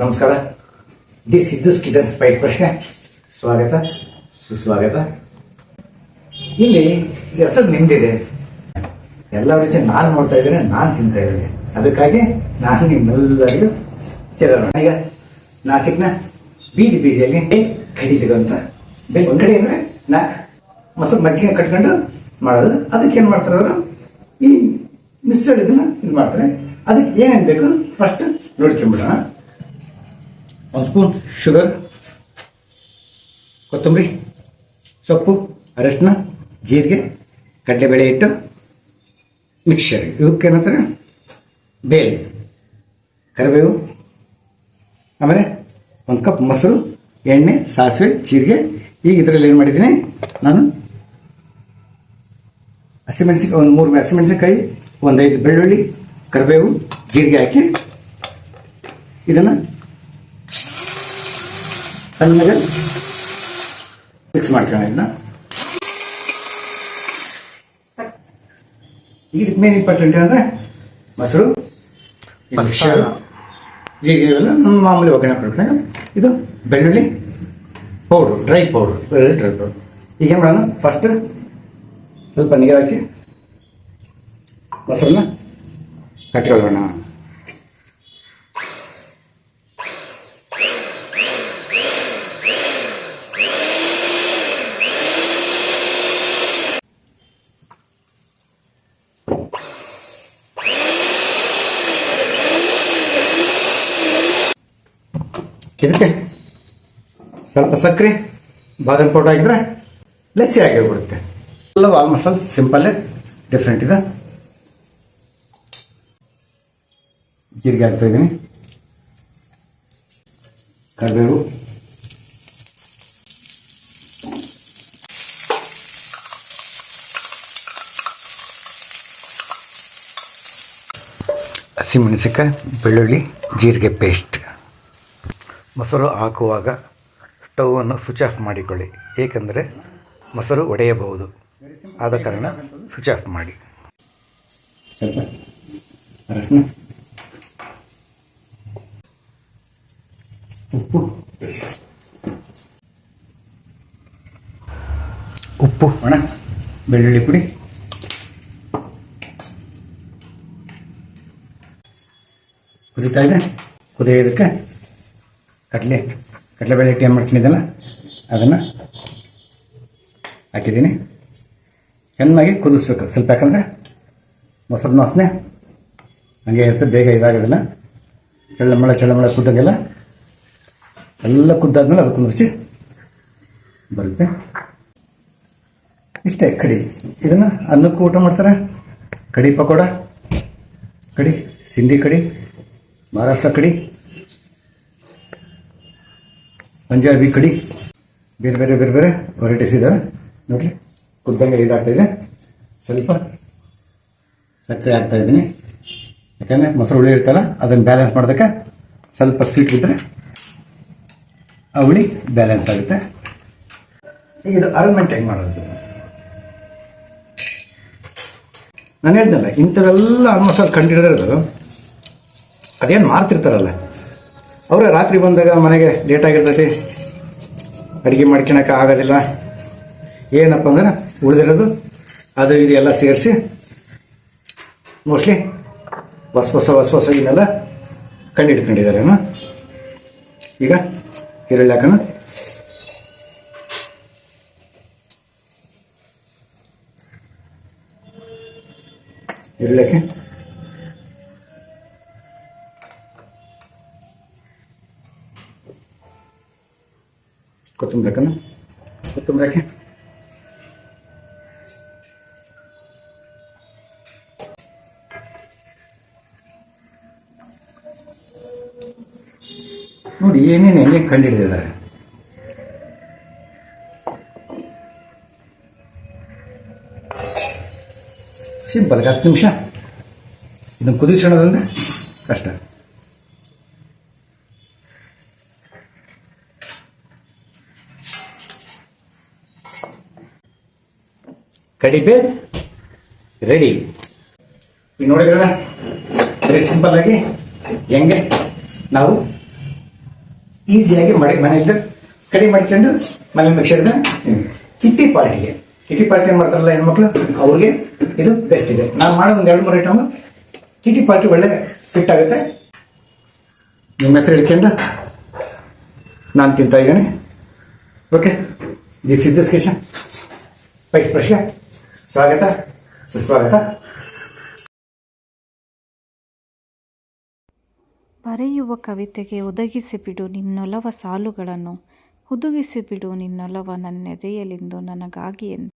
ನಮಸ್ಕಾರ. D Siddu kitchen Spice ಪ್ರಶ್ನೆ. ಸ್ವಾಗತ, ಸುಸ್ವಾಗತ. ಇಲ್ಲಿ ಹೆಸರು ನಿಮ್ದಿದೆ. ಎಲ್ಲ ರೀತಿ ನಾನು ನೋಡ್ತಾ ಇದ್ದೇನೆ, ನಾನು ತಿಂತಾ ಇದ್ದೇನೆ. ಅದಕ್ಕಾಗಿ ನಾನು ನಿಮ್ಮೆಲ್ಲರಿಗೂ ಚಿರೋಣ ಈಗ ನಾಸಿಕ್ನ ಬೀದಿ ಬೀದಿಯಲ್ಲಿ ಕಡಿ ಸಿಗುವಂತ ಒಂದ್ ಕಡೆ ಅಂದ್ರೆ ನಾ ಮೊಸರು ಮಜ್ಜಿಗೆ ಕಟ್ಕೊಂಡು ಮಾಡೋದು. ಅದಕ್ಕೆ ಏನ್ ಮಾಡ್ತಾರೆ ಅವರು? ಈ ಮಿಕ್ಸಡ್ ಇದನ್ನ ಇದು ಮಾಡ್ತಾರೆ ಅದಕ್ಕೆ ಏನೇನ್ ಬೇಕು? ಫಸ್ಟ್ ನೋಡ್ಕೊಂಡ್ಬಿಡೋಣ ಒಂದು ಸ್ಪೂನ್ ಶುಗರ್ ಕೊತ್ತಂಬರಿ, ಸೊಪ್ಪು, ಅರಶಿನ, ಜೀರಿಗೆ, ಕಡಲೆಬೇಳೆ ಇಟ್ಟು ಮಿಕ್ಸರ್ ಇವಕ್ಕೇನಂತಾರೆ ಬೇಳೆ, ಕರಿಬೇವು, ಆಮೇಲೆ ಒಂದು ಕಪ್ ಮೊಸರು, ಎಣ್ಣೆ, ಸಾಸಿವೆ, ಜೀರಿಗೆ. ಈಗ ಇದರಲ್ಲಿ ಏನು ಮಾಡಿದ್ದೀನಿ? ನಾನು ಹಸಿಮೆಣಸಿನ್ಕಾಯಿ ಒಂದು ಮೂರು ಹಸಿಮೆಣಸಿನಕಾಯಿ ಒಂದು ಐದು ಬೆಳ್ಳುಳ್ಳಿ, ಕರಿಬೇವು, ಜೀರಿಗೆ ಹಾಕಿ ಇದನ್ನು ಸಣ್ಣಗೆ ಮಿಕ್ಸ್ ಮಾಡ್ಕೊಳ್ಳೋಣ ಇದನ್ನ. ಈಗ ಇದಕ್ಕೆ ಮೇನ್ ಇಂಪಾರ್ಟೆಂಟ್ ಅಂದರೆ ಮೊಸರು. ಜೀರಿಗೆ ಮಾಮೂಲಿ ಒಗ್ಗರಣೆ ಕೊಡ್ಬೇಕು ಇದು ಬೆಳ್ಳುಳ್ಳಿ ಪೌಡ್ರು ಡ್ರೈ ಪೌಡ್ರು ಬೆಳ್ಳುಳ್ಳಿ ಡ್ರೈ ಪೌಡ್ರು ಈಗ ಏನು ಮಾಡೋಣ? ಫಸ್ಟ್ ಸ್ವಲ್ಪ ನೀರು ಹಾಕಿ ಮೊಸರನ್ನ ಕಟ್ಕೊಳ್ಳೋಣ. ಇದಕ್ಕೆ ಸ್ವಲ್ಪ ಸಕ್ಕರೆ ಬಾದಾಮಿ ಪೌಡರ್ ಹಾಕಿದ್ರೆ ಲಸಿ ಆಗಿಬಿಡುತ್ತೆ. ಎಲ್ಲ ಆಲ್ಮೋಸ್ಟ್ ಆಲ್ ಸಿಂಪಲ್ ಡಿಫ್ರೆಂಟ್ ಇದೆ. ಜೀರಿಗೆ ಹಾಕ್ತಾ ಇದ್ದೀನಿ. ಕರಿಬೇವು. ಹಸಿಮೆಣಸಿನ್ಕಾಯಿ, ಬೆಳ್ಳುಳ್ಳಿ, ಜೀರಿಗೆ ಪೇಸ್ಟ್ ಮೊಸರು ಹಾಕುವಾಗ ಸ್ಟೌವನ್ನು ಸ್ವಿಚ್ ಆಫ್ ಮಾಡಿಕೊಳ್ಳಿ. ಏಕೆಂದರೆ ಮೊಸರು ಒಡೆಯಬಹುದು. ಆದ ಕಾರಣ ಸ್ವಿಚ್ ಆಫ್ ಮಾಡಿ. ಉಪ್ಪು. ಉಪ್ಪು. ಒಣ. ಬೆಳ್ಳುಳ್ಳಿ ಪುಡಿ. ಕುದಿತಾ ಇದೆ ಕುದಿಯೋದಕ್ಕೆ ಕಡಲೆ ಕಡಲೆಬೇಳೆ ಹಿಟ್ಟು ಏನು ಮಾಡ್ಕೊಂಡಿದ್ದಲ್ಲ, ಅದನ್ನು ಹಾಕಿದ್ದೀನಿ. ಚೆನ್ನಾಗಿ ಕುದಿಸ್ಬೇಕು. ಸ್ವಲ್ಪ ಯಾಕಂದರೆ ಮೊಸರು ವಾಸನೆ ಹಂಗೆ ಇರುತ್ತೆ, ಬೇಗ ಇದಾಗೋದಿಲ್ಲ. ಚಳ್ಳಮಳ ಚಳ್ಳಮಳ ಕುದ್ದಾಗೆಲ್ಲ ಎಲ್ಲ ಕುದ್ದಾದ್ಮೇಲೆ ಅದಕ್ಕೊಂದು ರುಚಿ ಬರುತ್ತೆ. ಇಷ್ಟೇ ಕಡಿ. ಇದನ್ನು ಅನ್ನಕ್ಕೂ ಊಟ ಮಾಡ್ತಾರೆ. ಕಡಿ ಪಕೋಡ, ಕಡಿ, ಸಿಂಧಿ ಕಡಿ, ಮಹಾರಾಷ್ಟ್ರ ಕಡಿ. ಪಂಜಾಬಿ ಕಡಿ ಬೇರೆ ಬೇರೆ ಬೇರೆ ಬೇರೆ ವೆರೈಟೀಸ್ ಇದಾವೆ. ನೋಡಿರಿ, ಕುದ್ದಂಗೆ ಇದಾಗ್ತಾ ಇದೆ. ಸ್ವಲ್ಪ ಸಕ್ಕರೆ ಹಾಕ್ತಾ ಇದ್ದೀನಿ. ಯಾಕಂದ್ರೆ ಮೊಸರು ಹುಳಿ ಇರ್ತಲ್ಲ, ಅದನ್ನು ಬ್ಯಾಲೆನ್ಸ್ ಮಾಡೋದಕ್ಕೆ ಸ್ವಲ್ಪ ಸ್ವೀಟ್ ಇದ್ದರೆ ಆ ಹುಳಿ ಬ್ಯಾಲೆನ್ಸ್ ಆಗುತ್ತೆ. ಈಗ ಇದು ಅರೇಂಜ್ಮೆಂಟ್ ಹೆಂಗೆ ಮಾಡೋದು? ನಾನು ಹೇಳ್ದಲ್ಲ ಇಂಥವೆಲ್ಲ ಆಲ್ಮೋಸ್ಟ್ ಅಲ್ಲಿ ಕಂಡಿಡಿದಿರೋದು ಅದೇನು ಮಾರ್ತಿರ್ತಾರಲ್ಲ. ಅವರೇ, ರಾತ್ರಿ ಬಂದಾಗ ಮನೆಗೆ ಲೇಟ್ ಆಗಿರ್ತೈತಿ. ಅಡುಗೆ ಮಾಡ್ಕೊಳಕ್ಕೆ ಆಗೋದಿಲ್ಲ. ಏನಪ್ಪ ಅಂದ್ರೆ ಉಳಿದಿರೋದು, ಅದು ಇದು ಎಲ್ಲ ಸೇರಿಸಿ ಮೋಸ್ಟ್ಲಿ ಹೊಸ ಹೊಸ ಹೊಸ ಹೊಸ ಇದನ್ನೆಲ್ಲ ಕಂಡಿಡ್ಕೊಂಡಿದ್ದಾರೆ ಈಗ ಈರುಳ್ಳಿ ಹಾಕೋಣ ಈರುಳ್ಳಿಕ್ಕೆ ಕೊತ್ತಂಬರಿ ಹಾಕೋಣ. ಕೊತ್ತಂಬರಿ ಹಾಕಿ. ನೋಡಿ ಏನೇನು ಹೆಂಗೆ ಕಂಡುಹಿಡಿದಿದ್ದಾರೆ ಸಿಂಪಲ್ ಹತ್ತು ನಿಮಿಷ. ಇದನ್ನು ಕುದಿಸೋಣದಂದ್ರೆ ಕಡಿಬೆ ರೆಡಿ. ಈಗ ನೋಡಿದ್ರಲ್ಲ ವೆರಿ ಸಿಂಪಲ್ ಆಗಿ ಹೆಂಗೆ ನಾವು ಈಸಿಯಾಗಿ ಮಡಿ ಮನೆಯಲ್ಲಿ ಕಡಿಮೆ ಮಾಡ್ಕೊಂಡು ಮನೆ ಮಿಕ್ಸರ್ ಕಿಟ್ಟಿ ಪಾರ್ಟಿಗೆ. ಕಿಟ್ಟಿ ಪಾರ್ಟಿ ಮಾಡ್ತಾರಲ್ಲ ಹೆಣ್ಮಕ್ಳು, ಅವ್ರಿಗೆ ಇದು ಬೆಸ್ಟ್ ಇದೆ. ನಾನು ಮಾಡೋ ಒಂದು ಎರಡು, ಮೂರು ಐಟಮ್ ಕಿಟ್ಟಿ ಪಾರ್ಟಿ ಒಳ್ಳೆ ಫಿಟ್ ಆಗುತ್ತೆ. ನಿಮ್ಮ ಹೆಸರು ಹಿಡ್ಕೊಂಡು ನಾನು ತಿಂತಾ ಇದ್ದೀನಿ. Okay this is this Kishan pies ಪ್ರಶ್ನೆ ಸ್ವಾಗತ. ಸುಸ್ವಾಗತ. ಬರೆಯುವ ಕವಿತೆಗೆ ಒದಗಿಸಿಬಿಡು ನಿನ್ನೊಲವ ಸಾಲುಗಳನ್ನು ಹುದುಗಿಸಿಬಿಡು ನಿನ್ನೊಲವ ನನ್ನೆದೆಯಲೆಂದು ನನಗಾಗಿ ಎಂದು